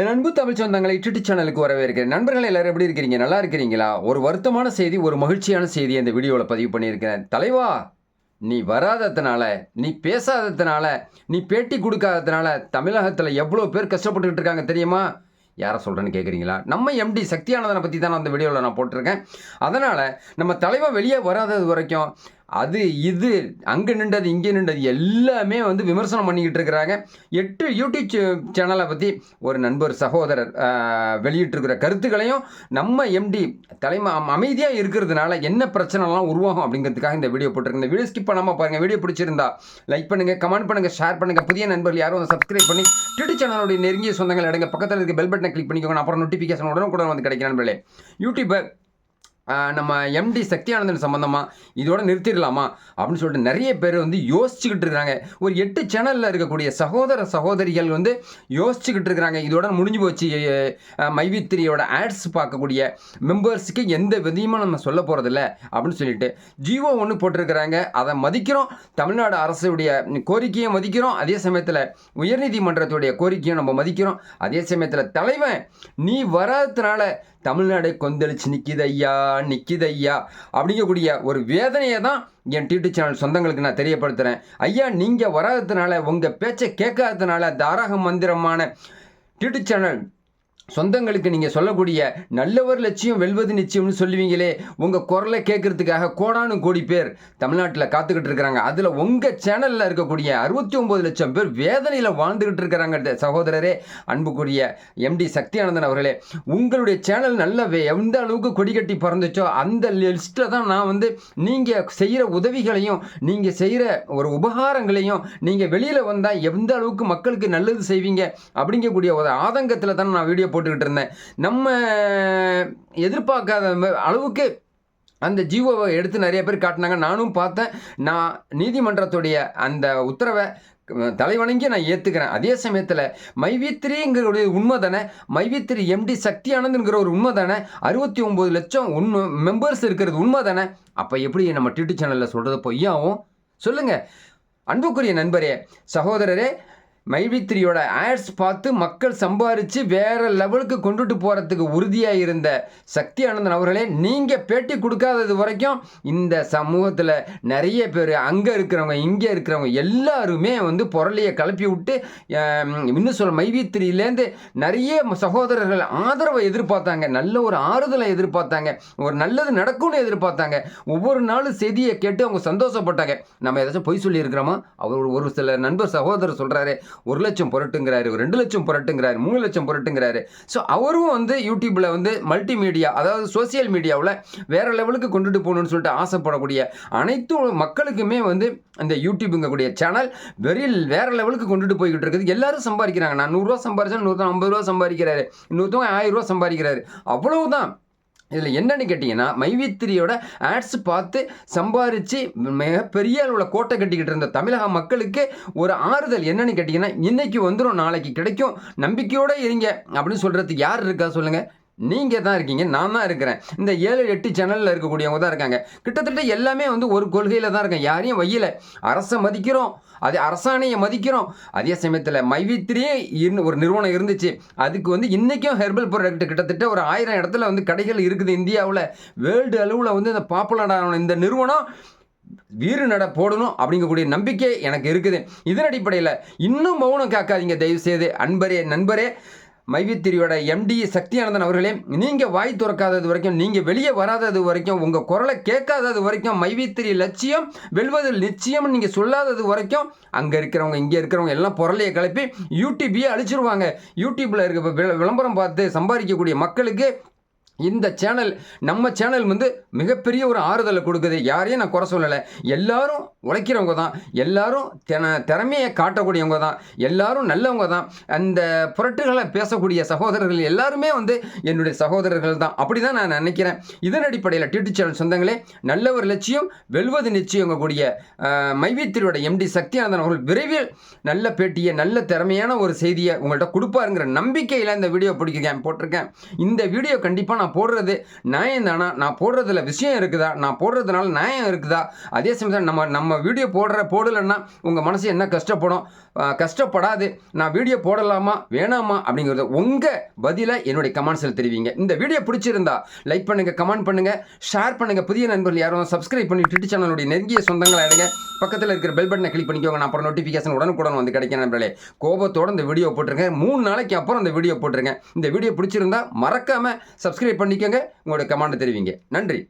என் அன்பு தமிழ் சொந்தங்களை யூடியூப் சேனலுக்கு வரவேற்கிறேன். நண்பர்கள் எல்லாரும் எப்படி இருக்கிறீங்க? நல்லா இருக்கிறீங்களா? ஒரு வருத்தமான செய்தி ஒரு மகிழ்ச்சியான செய்தி இந்த வீடியோவில் பதிவு பண்ணியிருக்கிறேன். தலைவா நீ வராததுனால நீ பேசாததுனால நீ பேட்டி கொடுக்காததுனால தமிழகத்தில் எவ்வளோ பேர் கஷ்டப்பட்டுக்கிட்டு இருக்காங்க தெரியுமா? யாரை சொல்கிறேன்னு கேட்குறீங்களா நம்ம எம்டி சக்தியானதனை பற்றி தான் அந்த வீடியோவில் நான் போட்டிருக்கேன். அதனால் நம்ம தலைவன் வெளியே வராதது வரைக்கும் அது இது அங்கே நின்றது இங்கே நின்றது எல்லாமே வந்து விமர்சனம் பண்ணிக்கிட்டு இருக்கிறாங்க. எட்டு யூடியூப் சேனலை பற்றி ஒரு நண்பர் சகோதரர் வெளியிட்டிருக்கிற கருத்துக்களையும் நம்ம எம்டி தலைமை அமைதியாக இருக்கிறதுனால என்ன பிரச்சனைலாம் உருவாகும் அப்படிங்கிறதுக்காக இந்த வீடியோ போட்டிருக்கேன். இந்த வீடியோ ஸ்கிப் பண்ணாமல் பாருங்கள் வீடியோ பிடிச்சிருந்தா லைக் பண்ணுங்கள் கமெண்ட் பண்ணுங்கள் ஷேர் பண்ணுங்கள் புதிய நண்பர்கள் யாரும் சப்ஸ்கிரைப் பண்ணி டிடி சேனலுடைய நெருங்கிய சொந்தங்கள் அடங்க பக்கத்தில் இருக்க பெல் பட்டனை கிளிக் பண்ணிக்கோங்க. அப்புறம் நோட்டிஃபிகேஷன் உடனே கூட வந்து கிடைக்கும் நண்பர்களே. யூடியூப்பை நம்ம எம்டி சக்தியானந்தன் சம்மந்தமாக இதோட நிறுத்திடலாமா அப்படின்னு சொல்லிட்டு நிறைய பேர் வந்து யோசிச்சுக்கிட்டு இருக்காங்க ஒரு எட்டு சேனலில் இருக்கக்கூடிய சகோதர சகோதரிகள் வந்து யோசிச்சுக்கிட்டு இருக்கிறாங்க. இதோட முடிஞ்சு போச்சு. மைவித்திரியோட ஆட்ஸ் பார்க்கக்கூடிய மெம்பர்ஸுக்கு எந்த விதையுமா நம்ம சொல்ல போகிறதில்ல அப்படின்னு சொல்லிட்டு ஜியோ ஒன்று போட்டிருக்கிறாங்க. அதை மதிக்கிறோம். தமிழ்நாடு அரசுடைய கோரிக்கையை மதிக்கிறோம். அதே சமயத்தில் உயர்நீதிமன்றத்துடைய கோரிக்கையும் நம்ம மதிக்கிறோம். அதே சமயத்தில் தலைவன் நீ வராததுனால தமிழ்நாடு கொந்தளிச்சு நிற்கிது ஐயா. நிக்கிதையா? ஐயா அப்படிங்கக்கூடிய ஒரு வேதனையை தான் என் டிடி சேனல் சொந்தங்களுக்கு நான் தெரியப்படுத்துகிறேன் ஐயா நீங்கள் வராததுனால உங்கள் பேச்சை கேட்காததுனால தாரக மந்திரமான டிடி சேனல் சொந்தங்களுக்கு நீங்கள் சொல்லக்கூடிய நல்லவர் லட்சியம் வெல்வது நிச்சயம்னு சொல்லுவீங்களே உங்கள் குரலை கேட்கறதுக்காக கோடானு கோடி பேர் தமிழ்நாட்டில் காத்துக்கிட்டு இருக்கிறாங்க. அதில் உங்கள் சேனலில் இருக்கக்கூடிய அறுபத்தி ஒம்பது லட்சம் பேர் வேதனையில் வாழ்ந்துக்கிட்டு இருக்கிறாங்க சகோதரரே அன்புக்குரிய எம்டி சக்தியானந்தன் அவர்களே. உங்களுடைய சேனல் நல்ல எந்த அளவுக்கு கொடி கட்டி பறந்துச்சோ அந்த லிஸ்ட்டில் தான் நான் வந்து நீங்கள் செய்கிற உதவிகளையும் நீங்கள் செய்கிற ஒரு உபகாரங்களையும் நீங்கள் வெளியில் வந்தால் எந்த அளவுக்கு மக்களுக்கு நல்லது செய்வீங்க அப்படிங்கக்கூடிய ஒரு ஆதங்கத்தில் தான் நான் வீடியோ போட்டுக்கிட்டு இருந்தேன். நம்ம எதிர்பார்க்காத அளவுக்கு அந்த ஜீவோவை எடுத்து நிறைய பேர் காட்டினாங்க. நானும் பார்த்தேன். நான் நீதிமன்றத்துடைய அந்த உத்தரவை தலைவணங்கி நான் ஏற்றுக்கிறேன் அதே சமயத்தில் மைவித்திரிங்கிற உண்மை தானே மைவித்திரி எம்டி சக்தி ஆனந்த்ங்கிற ஒரு உண்மை தானே அறுபத்தி ஒம்பது லட்சம் உண்மை மெம்பர்ஸ் இருக்கிறது உண்மை தானே அப்போ எப்படி நம்ம டியூட்டி சேனலில் சொல்கிறது பொய்யாவும்? சொல்லுங்கள் அன்புக்குரிய நண்பரே சகோதரரே மைவித்திரியோட ஆட்ஸ் பார்த்து மக்கள் சம்பாரித்து வேற லெவலுக்கு கொண்டுட்டு போகிறதுக்கு உறுதியாக இருந்த சக்தி ஆனந்தன் அவர்களே நீங்கள் பேட்டி கொடுக்காதது வரைக்கும் இந்த சமூகத்தில் நிறைய பேர் அங்கே இருக்கிறவங்க இங்கே இருக்கிறவங்க எல்லாருமே வந்து பொருளையை கிளப்பி விட்டு இன்னும் சொல்ல மைவித்திரியிலேருந்து நிறைய சகோதரர்கள் ஆதரவை எதிர்பார்த்தாங்க நல்ல ஒரு ஆறுதலை எதிர்பார்த்தாங்க ஒரு நல்லது நடக்கும்னு எதிர்பார்த்தாங்க. ஒவ்வொரு நாளும் செய்தியை கேட்டு அவங்க சந்தோஷப்பட்டாங்க. நம்ம ஏதாச்சும் பொய் சொல்லியிருக்கிறோமா? அவர் ஒரு சில நண்பர் சகோதரர் சொல்கிறாரு ஒரு லட்சம் புரட்டுங்கிறாரு ஒரு ரெண்டு லட்சம் புரட்டுங்கிறாரு மூணு லட்சம் புரட்டுங்கிறாரு. ஸோ அவரும் வந்து யூடியூப்பில் வந்து மல்டிமீடியா அதாவது சோசியல் மீடியாவில் வேற லெவலுக்கு கொண்டுட்டு போகணும்னு சொல்லிட்டு ஆசைப்படக்கூடிய அனைத்து மக்களுக்குமே வந்து அந்த யூடியூப்புங்கக்கூடிய சேனல் வெறி வேறு லெவலுக்கு கொண்டுட்டு போய்கிட்டு இருக்குது. எல்லாரும் சம்பாதிக்கிறாங்க. நான் நூறுரூவா சம்பாதிச்சா இன்னொருத்தன் ஐம்பது ரூபா சம்பாதிக்கிறாரு. இன்னொருத்தவங்க ஆயிரம் ரூபா சம்பாதிக்கிறாரு. அவ்வளவுதான். இதில் என்னன்னு கேட்டிங்கன்னா மைவித்திரியோட ஆட்ஸ் பார்த்து சம்பாரித்து மிகப்பெரிய அளவில் கோட்டை கட்டிக்கிட்டு இருந்த தமிழக மக்களுக்கு ஒரு ஆறுதல் என்னன்னு கேட்டிங்கன்னா இன்றைக்கி வந்துடும் நாளைக்கு கிடைக்கும். நம்பிக்கையோடு இருங்க. அப்படின்னு சொல்கிறதுக்கு யார் இருக்கா சொல்லுங்கள் நீங்கள் தான் இருக்கீங்க நான் தான் இருக்கிறேன். இந்த ஏழு எட்டு சேனலில் இருக்கக்கூடியவங்க தான் இருக்காங்க. கிட்டத்தட்ட எல்லாமே வந்து ஒரு கொள்கையில் தான் இருக்கேன் யாரையும் வையல அரசை மதிக்கிறோம். அது அரசாணையை மதிக்கிறோம். அதே சமயத்தில் மைவித்திரியே இருந்து ஒரு நிறுவனம் இருந்துச்சு. அதுக்கு வந்து இன்றைக்கும் ஹெர்பல் ப்ராடக்ட் கிட்டத்தட்ட ஒரு ஆயிரம் இடத்துல வந்து கடைகள் இருக்குது இந்தியாவில். வேர்ல்டு அளவில் வந்து இந்த பாப்புலரான இந்த நிறுவனம் வீறு நட போடணும் அப்படிங்கக்கூடிய நம்பிக்கை எனக்கு இருக்குது. இதன் அடிப்படையில் இன்னும் மௌனம் காக்காதீங்க. தயவு செய்து அன்பரே நண்பரே. மைவித்திரியோட எம்டி சக்தியானந்தன் அவர்களே நீங்கள் வாய் திறக்காதது வரைக்கும் நீங்கள் வெளியே வராதது வரைக்கும் உங்கள் குரலை கேட்காதது வரைக்கும் மைவித்திரி லட்சியம் வெல்வதில் நிச்சயம் நீங்கள் சொல்லாதது வரைக்கும் அங்கே இருக்கிறவங்க இங்கே இருக்கிறவங்க எல்லாம் பொருளையை கிளப்பி யூடியூப்பையே அழிச்சிருவாங்க. யூடியூப்பில் இருக்க விளம்பரம் பார்த்து சம்பாதிக்கக்கூடிய மக்களுக்கு இந்த சேனல் நம்ம சேனல் வந்து மிகப்பெரிய ஒரு ஆறுதலை கொடுக்குது. யாரையும் நான் குறை சொல்லலை. எல்லாரும் உழைக்கிறவங்க தான். எல்லாரும் தின திறமையை காட்டக்கூடியவங்க தான். எல்லாரும் நல்லவங்க தான். அந்த புரட்டுகளை பேசக்கூடிய சகோதரர்கள் எல்லாருமே வந்து என்னுடைய சகோதரர்கள் தான். அப்படி தான் நான் நினைக்கிறேன். இதன் அடிப்படையில் டிடி சேனல் சொந்தங்களே நல்ல ஒரு லட்சியம் வெல்வது நிச்சயங்க கூடிய மைவித்திரியோட எம்டி சக்தியானந்தன் அவர்கள் விரைவில் நல்ல பேட்டியை நல்ல திறமையான ஒரு செய்தியை உங்கள்கிட்ட கொடுப்பாருங்கிற நம்பிக்கையில் இந்த வீடியோ பிடிக்கிறேன் போட்டிருக்கேன். இந்த வீடியோ கண்டிப்பாக நான் நான் போடுறது நியாயம் தானா நான் போடுறதுல விஷயம் இருக்குதா? நான் போடுறதுனால நியாயம் இருக்குதா? அதே சமயத்தில் நம்ம நம்ம வீடியோ போடுற போடலைன்னா உங்கள் மனசு என்ன கஷ்டப்படும்? கஷ்டப்படாது. நான் வீடியோ போடலாமா? வேணாமா? அப்படிங்கிறது உங்கள் பதிலை என்னுடைய கமெண்ட்ஸில் தெரிவிங்க. இந்த வீடியோ பிடிச்சிருந்தா லைக் பண்ணுங்கள் கமெண்ட் பண்ணுங்கள் ஷேர் பண்ணுங்கள் புதிய நண்பர்கள் யாரும் சப்ஸ்கிரைப் பண்ணி ட்விட்டர் சேனலுடைய நெருங்கிய சொந்தங்களை அடைங்க. பக்கத்தில் இருக்கிற பெல் பட்டனை கிளிக் பண்ணிக்கோங்க. நான் அப்புறம் நோட்டிஃபிகேஷன் உடனுக்குடன் வந்து கிடைக்கும் நண்பர்களே. கோபத்தோட இந்த வீடியோ போட்டிருங்க. மூணு நாளைக்கு அப்புறம் இந்த வீடியோ போட்டிருங்க. இந்த வீடியோ பிடிச்சிருந்தா மறக்காமல் சப்ஸ்கிரைப் பண்ணிக்கோங்க. உங்களுடைய கமெண்ட் தெரிவிங்க. நன்றி.